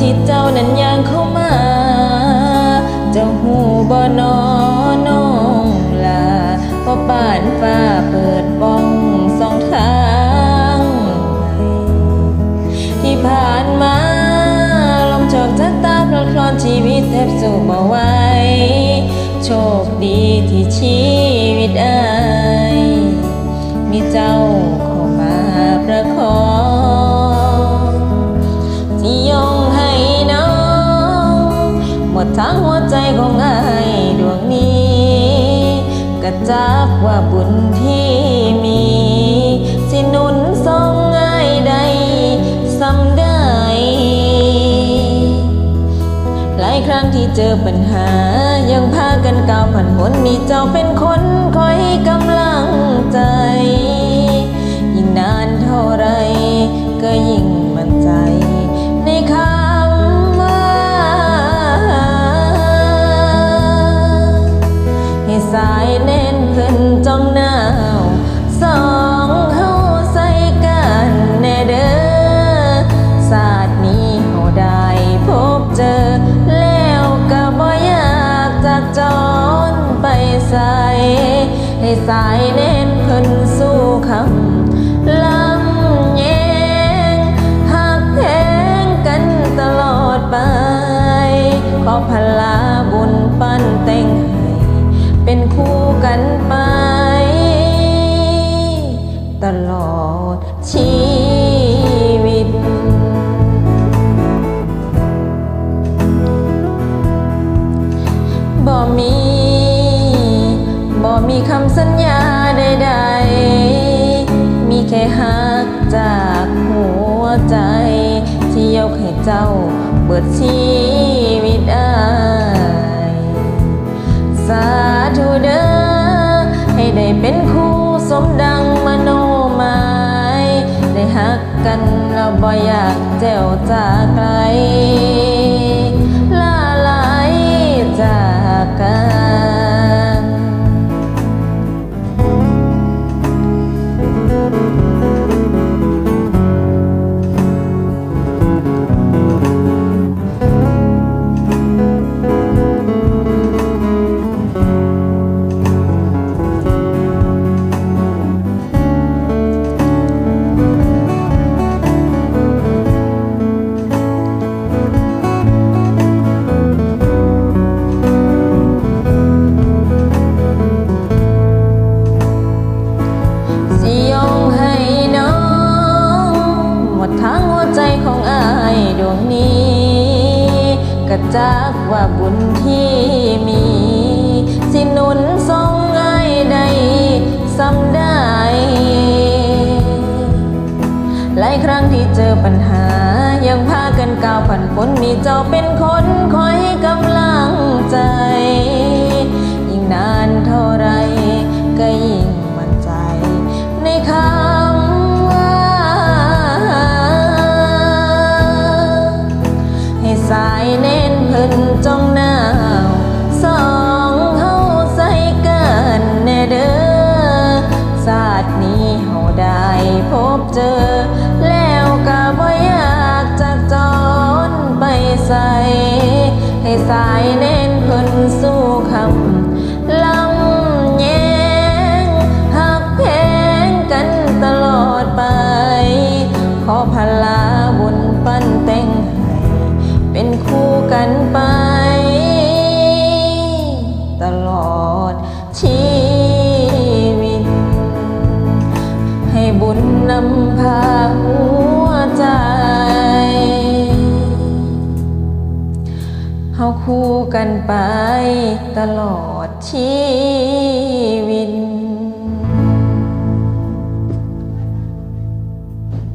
ที่เจ้านั้นย่างเข้ามา เจ้าหูบ่นอน้องลาเพราะป่านฟ้าเปิดบ้องสองทาง ที่ผ่านมาลมชอบชะตาพลอนคลอนชีวิตแทบสูบเอาไว้ โชคดีที่ชีวิตอายมีเจ้า จักว่าบุญที่มี สินุนทรงง่ายใดสำได้หลายครั้งที่เจอปัญหา ยังพากันก้าวผ่านหนมีเจ้าเป็นคนคอยกำลังใจ สายเน้นขึ้นจ้องหนาวสองเฮาใส่กันแน่เด้อศาสตร์นี้เฮาได้พบเจอ แล้วก็บ่อยากจากจรไปใส่ให้สายเน้นขึ้นสู่คำลำแยงหักแทงกันตลอดไป ขอพลาบุญปั้นแต่ง เป็นคู่กันไป ตลอดชีวิต บ่มี บ่มีคำสัญญาใดๆ มีแค่หักจากหัวใจ ที่ยกให้เจ้าเบิดชีวิตอา สาธุเด้อให้ได้เป็นคู่สมดังมโนหมายได้หักกันแล้วบ่อยากเจ้าจากไกล กจักว่าบุญที่มี สิหนุนทรงง่ายใดสำได้หลายครั้งที่เจอปัญหา ยังพากันก้าวผ่านพ้นมีเจ้าเป็นคนคอยให้ เจอ คู่กันไปตลอดชีวิต